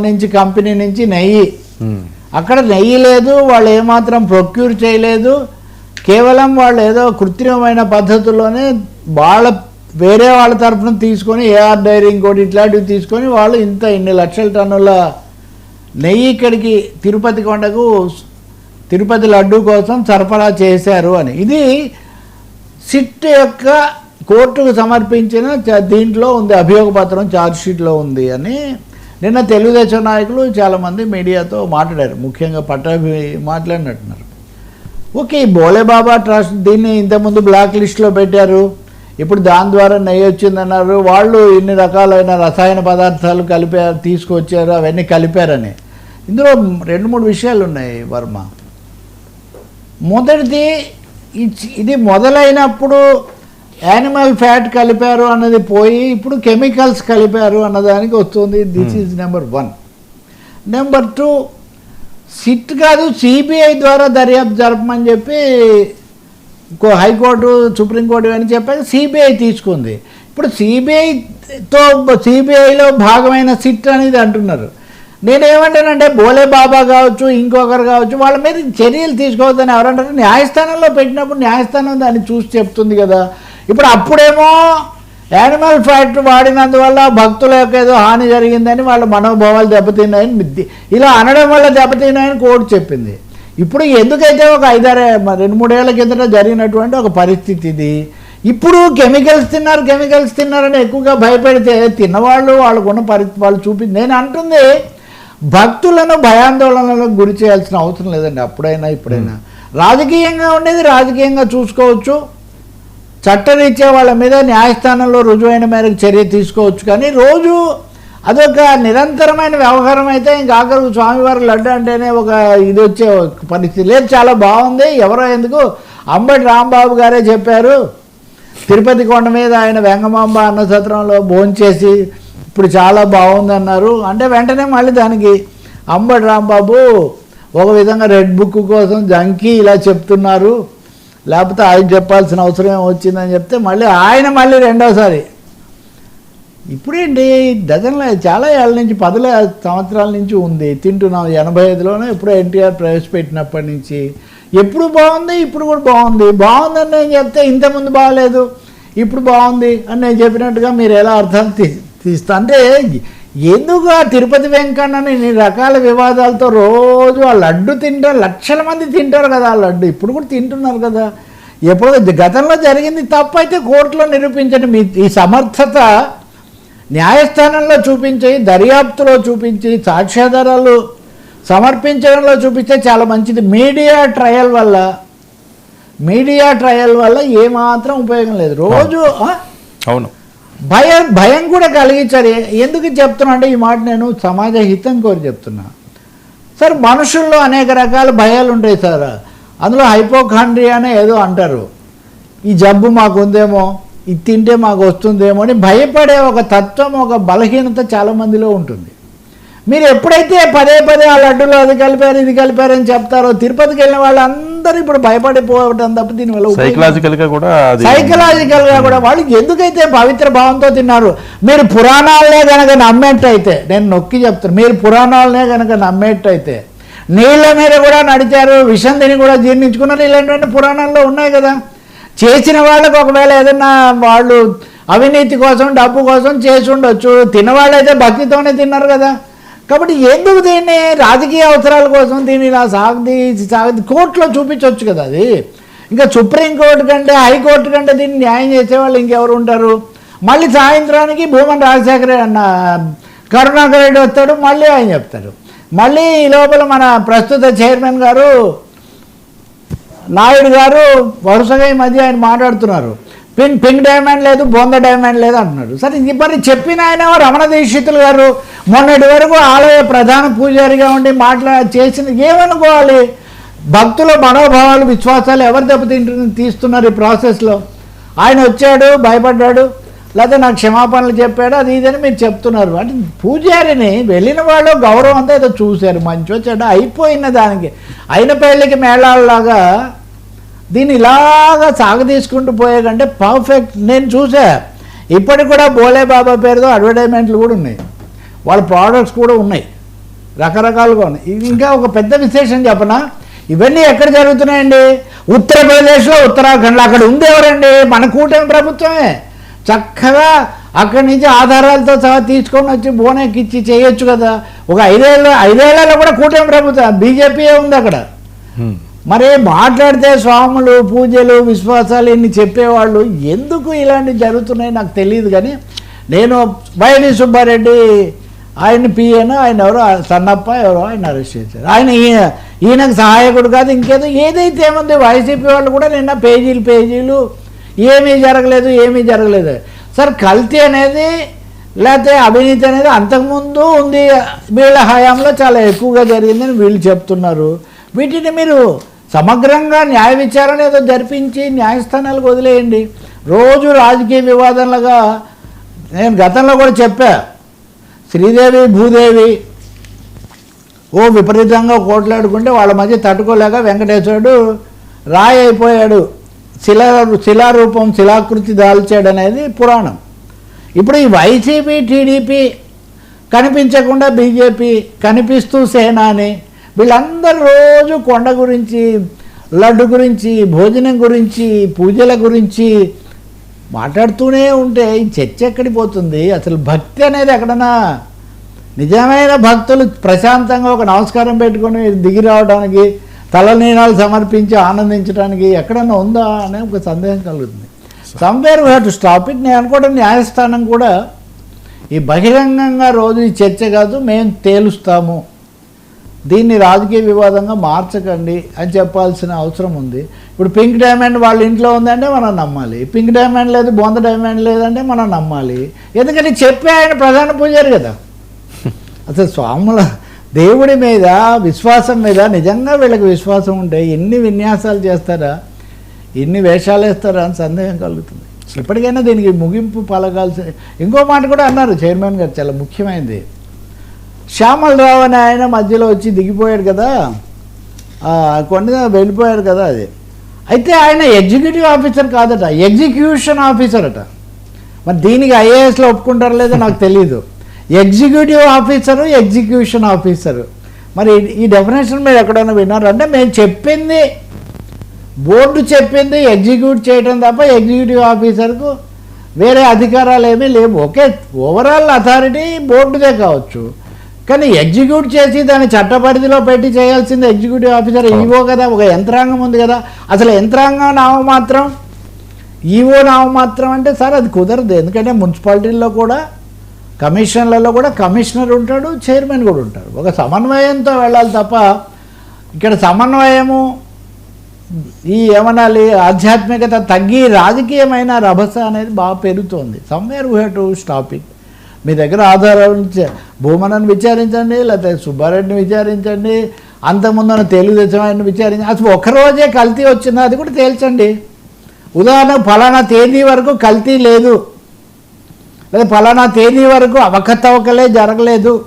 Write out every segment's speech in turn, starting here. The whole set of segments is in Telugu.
నుంచి కంపెనీ నుంచి నెయ్యి. ఉమ్. అక్కడ నెయ్యి లేదు వాళ్ళు ఏమాత్రం ప్రొక్యూర్ చేయలేదు. కేవలం వాళ్ళు ఏదో కృత్రిమమైన పద్ధతుల్లోనే వాళ్ళ వేరే వాళ్ళ తరఫున తీసుకొని ఏఆర్ డైరీ ఇంకోటి ఇట్లాంటివి తీసుకొని వాళ్ళు ఇంత ఇన్ని లక్షల టన్నుల నెయ్యి ఇక్కడికి తిరుపతి కొండకు తిరుపతి లడ్డు కోసం సరఫరా చేశారు అని. ఇది సిట్ యొక్క కోర్టుకు సమర్పించిన దీంట్లో ఉంది అభియోగ పత్రం ఛార్జ్ షీట్లో ఉంది అని నిన్న తెలుగుదేశం నాయకులు చాలామంది మీడియాతో మాట్లాడారు. ముఖ్యంగా పట్టాభి మాట్లాడినట్టున్నారు. ఓకే బోలేబాబా ట్రస్ట్ దీన్ని ఇంతకుముందు బ్లాక్ లిస్ట్లో పెట్టారు. ఇప్పుడు దాని ద్వారా నెయ్యి వచ్చిందన్నారు. వాళ్ళు ఇన్ని రకాలైన రసాయన పదార్థాలు కలిపారు తీసుకొచ్చారు అవన్నీ కలిపారని. ఇందులో రెండు మూడు విషయాలు ఉన్నాయి వర్మ. మొదటిది ఇది మొదలైనప్పుడు యానిమల్ ఫ్యాట్ కలిపారు అన్నది పోయి ఇప్పుడు కెమికల్స్ కలిపారు అన్నదానికి వస్తుంది. This is number one number two SIT కాదు సిబిఐ ద్వారా దర్యాప్తు జరపమని చెప్పి కో- హైకోర్టు సుప్రీంకోర్టు అని చెప్పాక సిబిఐ తీసుకుంది. ఇప్పుడు సిబిఐతో సిబిఐలో భాగమైన సిట్ అనేది అంటున్నారు. నేనేమంటానంటే బోలే బాబా కావచ్చు ఇంకొకరు కావచ్చు వాళ్ళ మీద చర్యలు తీసుకోవద్దని ఎవరంటారు? న్యాయస్థానంలో పెట్టినప్పుడు న్యాయస్థానం దాన్ని చూసి చెప్తుంది కదా. ఇప్పుడు అప్పుడేమో యానిమల్ ఫ్యాట్ వాడినందువల్ల భక్తుల యొక్క ఏదో హాని జరిగిందని వాళ్ళ మనోభావాలు దెబ్బతిన్నాయని ఇలా అనడం వల్ల దెబ్బతిన్నాయని కోర్టు చెప్పింది. ఇప్పుడు ఎందుకైతే ఒక ఐదారు రెండు మూడేళ్ళ కిందట జరిగినటువంటి ఒక పరిస్థితి ఇది? ఇప్పుడు కెమికల్స్ తిన్నారు కెమికల్స్ తిన్నారని ఎక్కువగా భయపెడితే తిన్నవాళ్ళు వాళ్ళకున్న పరిస్థితి వాళ్ళు చూపి నేను అంటుంది భక్తులను భయాందోళనలకు గురి చేయాల్సిన అవసరం లేదండి. అప్పుడైనా ఇప్పుడైనా. రాజకీయంగా ఉండేది రాజకీయంగా చూసుకోవచ్చు. చట్టరీత్యా వాళ్ళ మీద న్యాయస్థానంలో రుజువైన మేరకు చర్య తీసుకోవచ్చు. కానీ రోజు అదొక నిరంతరమైన వ్యవహారం అయితే ఇంకా ఆఖరు స్వామివారి లడ్డు అంటేనే ఒక ఇది వచ్చే పరిస్థితి. లేదు చాలా బాగుంది. ఎవరో ఎందుకు? అంబటి రాంబాబు గారే చెప్పారు. తిరుపతి కొండ మీద ఆయన వెంగమాంబ అన్న సత్రంలో భోంచేసి ఇప్పుడు చాలా బాగుంది అన్నారు అంటే వెంటనే మళ్ళీ దానికి అంబటి రాంబాబు ఒక విధంగా రెడ్ బుక్ కోసం జంకి ఇలా చెప్తున్నారు. లేకపోతే ఆయన చెప్పాల్సిన అవసరం వచ్చిందని చెప్తే మళ్ళీ ఆయన మళ్ళీ రెండోసారి. ఇప్పుడేంటి? డజన్ల చాలా ఏళ్ళ నుంచి పదుల సంవత్సరాల నుంచి ఉంది. తింటున్నాం. ఎనభై ఐదులోనే ఎప్పుడో ఎన్టీఆర్ ప్రవేశపెట్టినప్పటి నుంచి. ఎప్పుడు బాగుంది? ఇప్పుడు కూడా బాగుంది. బాగుందని నేను చెప్తే ఇంతకుముందు బాగలేదు. ఇప్పుడు బాగుంది అని నేను చెప్పినట్టుగా మీరు ఎలా అర్థం తీ తీస్తా అంటే ఎందుకు ఆ తిరుపతి వెంకన్నని ఇన్ని రకాల వివాదాలతో రోజు ఆ లడ్డు తింటారు లక్షల మంది తింటారు కదా ఆ లడ్డు. ఇప్పుడు కూడా తింటున్నారు కదా. ఎప్పుడో గతంలో జరిగింది తప్పైతే అయితే కోర్టులో నిరూపించండి. మీ ఈ సమర్థత న్యాయస్థానంలో చూపించి దర్యాప్తులో చూపించి సాక్ష్యాధారాలు సమర్పించడంలో చూపిస్తే చాలా మంచిది. మీడియా ట్రయల్ వల్ల మీడియా ట్రయల్ వల్ల ఏమాత్రం ఉపయోగం లేదు. రోజు అవును. భయం భయం కూడా కలిగించాలి. ఎందుకు చెప్తున్నా అంటే ఈ మాట నేను సమాజ హితం కోరి చెప్తున్నా. సార్ మనుషుల్లో అనేక రకాల భయాలు ఉంటాయి సార్. అందులో హైపోకాండ్రియా అనే ఏదో అంటారు. ఈ జబ్బు మాకు ఉందేమో ఇది తింటే మాకు వస్తుందేమో అని భయపడే ఒక తత్వం ఒక బలహీనత చాలా మందిలో ఉంటుంది. మీరు ఎప్పుడైతే పదే పదే ఆ లడ్డులో అది కలిపారు ఇది కలిపారు అని చెప్తారో తిరుపతికి వెళ్ళిన వాళ్ళందరూ ఇప్పుడు భయపడిపోవటం తప్ప దీనివల్ల సైకలాజికల్గా కూడా సైకలాజికల్గా కూడా వాళ్ళు ఎందుకైతే పవిత్ర భావంతో తిన్నారు మీరు పురాణాలనే గనక నమ్మేట్టయితే నేను నొక్కి చెప్తాను మీరు పురాణాలనే గనక నమ్మేట్టయితే నీళ్ళ మీద కూడా నడిచారు విషం తిని కూడా జీర్ణించుకున్నారు ఇలాంటివన్నీ పురాణాల్లో ఉన్నాయి కదా. చేసిన వాళ్ళకి ఒకవేళ ఏదన్నా వాళ్ళు అవినీతి కోసం డబ్బు కోసం చేసి ఉండొచ్చు తినవాళ్ళైతే భక్తితోనే తిన్నారు కదా. కాబట్టి ఎందుకు దీన్ని రాజకీయ అవసరాల కోసం దీన్ని ఇలా సాగది సాగది కోర్టులో చూపించవచ్చు కదా అది. ఇంకా సుప్రీంకోర్టు కంటే హైకోర్టు కంటే దీన్ని న్యాయం చేసేవాళ్ళు ఇంకెవరు ఉంటారు? మళ్ళీ సాయంత్రానికి భూమన్ రాజశేఖర అన్న కరుణాకర్ రెడ్డి వస్తాడు మళ్ళీ ఆయన చెప్తాడు మళ్ళీ ఈ లోపల మన ప్రస్తుత చైర్మన్ గారు నాయుడు గారు వరుసగా ఈ మధ్య ఆయన మాట్లాడుతున్నారు. పిన్ పింక్ డైమండ్ లేదు బొంద డైమండ్ లేదు అంటున్నాడు. సరే మరి చెప్పిన ఆయన రమణ దీక్షితులు గారు. మొన్నటి వరకు ఆలయ ప్రధాన పూజారిగా ఉండి మాట్లా చేసిన ఏమనుకోవాలి? భక్తుల మనోభావాలు విశ్వాసాలు ఎవరు దెబ్బతింటు తీస్తున్నారు ఈ ప్రాసెస్లో? ఆయన వచ్చాడు భయపడ్డాడు లేకపోతే నాకు క్షమాపణలు చెప్పాడు అది ఇదని మీరు చెప్తున్నారు. అంటే పూజారిని వెళ్ళిన వాళ్ళు గౌరవం అంతా ఏదో చూశారు. మంచి వచ్చాడు అయిపోయిన దానికి. అయిన పెళ్ళికి మేళాలలాగా దీన్ని ఇలాగా సాగదీసుకుంటూ పోయే కంటే పర్ఫెక్ట్ నేను చూసా. ఇప్పటికి కూడా బోలే బాబా పేరుతో అడ్వర్టైజ్మెంట్లు కూడా ఉన్నాయి. వాళ్ళ ప్రోడక్ట్స్ కూడా ఉన్నాయి. రకరకాలుగా ఉన్నాయి. ఇది ఇంకా ఒక పెద్ద విశేషం చెప్పనా? ఇవన్నీ ఎక్కడ జరుగుతున్నాయండి? ఉత్తరప్రదేశ్లో ఉత్తరాఖండ్లో. అక్కడ ఉంది ఎవరండి? మన కూటమి ప్రభుత్వమే. చక్కగా అక్కడి నుంచి ఆధారాలతో సహా తీసుకొని వచ్చి బోనెక్కిచ్చి చేయొచ్చు కదా. ఒక ఐదేళ్ళ ఐదేళ్ళలో కూడా కూటమి ప్రభుత్వం బీజేపీయే ఉంది అక్కడ. మరి మాట్లాడితే స్వాములు పూజలు విశ్వాసాలు ఇన్ని చెప్పేవాళ్ళు ఎందుకు ఇలాంటివి జరుగుతున్నాయి నాకు తెలియదు కానీ నేను వైవి సుబ్బారెడ్డి ఆయన పిఎన్ ఆయన ఎవరో సన్నప్ప ఎవరో ఆయన అరెస్ట్ చేశారు. ఆయన ఈయన- ఈయనకు సహాయకుడు కాదు ఇంకేదో ఏదైతే ఏముంది వైసీపీ వాళ్ళు కూడా నిన్న పేజీలు పేజీలు ఏమీ జరగలేదు ఏమీ జరగలేదు. సార్ కల్తీ అనేది లేకపోతే అవినీతి అనేది అంతకుముందు ఉంది. వీళ్ళ హయాంలో చాలా ఎక్కువగా జరిగిందని వీళ్ళు చెప్తున్నారు. వీటిని మీరు సమగ్రంగా న్యాయ విచారణ ఏదో జరిపించి న్యాయస్థానాలకు వదిలేయండి. రోజు రాజకీయ వివాదాలుగా నేను గతంలో కూడా చెప్పా. శ్రీదేవి భూదేవి ఓ విపరీతంగా కోట్లాడుకుంటే వాళ్ళ మధ్య తట్టుకోలేక వెంకటేశ్వరుడు రాయి అయిపోయాడు. శిలా శిలారూపం శిలాకృతి దాల్చాడు అనేది పురాణం. ఇప్పుడు ఈ వైసీపీ టీడీపీ కనిపించకుండా బీజేపీ కనిపిస్తూ సేనాని వీళ్ళందరూ రోజు కొండ గురించి లడ్డు గురించి భోజనం గురించి పూజల గురించి మాట్లాడుతూనే ఉంటే ఈ చర్చ ఎక్కడికి పోతుంది? అసలు భక్తి అనేది ఎక్కడన్నా నిజమైన భక్తులు ప్రశాంతంగా ఒక నమస్కారం పెట్టుకొని దిగి రావడానికి తలనీనాలు సమర్పించి ఆనందించడానికి ఎక్కడన్నా ఉందా అనే ఒక సందేహం కలుగుతుంది. Somewhere we to stop it నేను అనుకోవడం న్యాయస్థానం కూడా ఈ బహిరంగంగా రోజు ఈ చర్చ కాదు మేము తేలుస్తాము. దీన్ని రాజకీయ వివాదంగా మార్చకండి అని చెప్పాల్సిన అవసరం ఉంది. ఇప్పుడు పింక్ డైమండ్ వాళ్ళ ఇంట్లో ఉందంటే మనం నమ్మాలి. పింక్ డైమండ్ లేదు బొంద డైమండ్ లేదంటే మనం నమ్మాలి. ఎందుకంటే చెప్పే ఆయన ప్రధాన పూజారి కదా. అసలు స్వాముల దేవుడి మీద విశ్వాసం మీద నిజంగా వీళ్ళకి విశ్వాసం ఉంటే ఎన్ని విన్యాసాలు చేస్తారా? ఎన్ని వేషాలు వేస్తారా అని సందేహం కలుగుతుంది. ఇప్పటికైనా దీనికి ముగింపు పలకాల్సి ఇంకో మాట కూడా అన్నారు చైర్మన్ గారు చాలా ముఖ్యమైనది. శ్యామలరావు అని ఆయన మధ్యలో వచ్చి దిగిపోయాడు కదా. కొండ కొన్ని వెళ్ళిపోయాడు కదా అది. అయితే ఆయన ఎగ్జిక్యూటివ్ ఆఫీసర్ కాదట ఎగ్జిక్యూషన్ ఆఫీసర్ అట. మరి దీనికి ఐఏఎస్లో ఒప్పుకుంటారో లేదో నాకు తెలియదు ఎగ్జిక్యూటివ్ ఆఫీసరు ఎగ్జిక్యూషన్ ఆఫీసరు. మరి ఈ- డెఫినేషన్ మీరు ఎక్కడైనా విన్నారంటే మేము చెప్పింది బోర్డు చెప్పింది ఎగ్జిక్యూట్ చేయడం తప్ప ఎగ్జిక్యూటివ్ ఆఫీసర్కు వేరే అధికారాలు ఏమీ లేవు. ఓకే ఓవరాల్ అథారిటీ బోర్డుదే కావచ్చు. కానీ ఎగ్జిక్యూట్ చేసి దాన్ని చట్ట పరిధిలో పెట్టి చేయాల్సింది ఎగ్జిక్యూటివ్ ఆఫీసర్ ఈవో కదా ఒక యంత్రాంగం ఉంది కదా. అసలు యంత్రాంగం నామమాత్రం ఈవో నామమాత్రం అంటే సార్ అది కుదరదు. ఎందుకంటే మున్సిపాలిటీల్లో కూడా కమిషన్లలో కూడా కమిషనర్ ఉంటాడు చైర్మన్ కూడా ఉంటాడు. ఒక సమన్వయంతో వెళ్ళాలి తప్ప ఇక్కడ సమన్వయము ఈ ఏమనాలి ఆధ్యాత్మికత తగ్గి రాజకీయమైన రభస అనేది బాగా పెరుగుతోంది. Somewhere we have to stop it మీ దగ్గర ఆధారాలు భూమనని విచారించండి లేకపోతే సుబ్బారెడ్డిని విచారించండి అంతకుముందున్న తెలుగుదేశం ఆయన విచారించి అసలు ఒక్కరోజే కల్తీ వచ్చిందా? అది కూడా తేల్చండి. ఉదాహరణకు ఫలానా తేదీ వరకు కల్తీ లేదు. లేదా ఫలానా తేదీ వరకు అవకతవకలే జరగలేదు.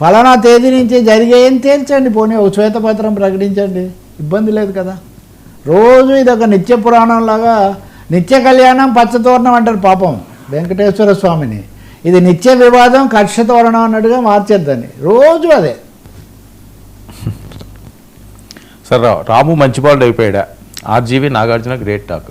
ఫలానా తేదీ నుంచి జరిగాయని తేల్చండి. పోనీ ఒక శ్వేతపత్రం ప్రకటించండి. ఇబ్బంది లేదు కదా. రోజు ఇది ఒక నిత్య పురాణం లాగా నిత్య కళ్యాణం పచ్చతోరణం అంటారు పాపం వెంకటేశ్వర స్వామిని. ఇది నిత్య వివాదం కక్ష తోరణం అన్నట్టుగా మార్చేద్దని రోజు అదే. సార్ రాము మంచిబాలుడు అయిపోయాడా? RGV Nagarjuna great talk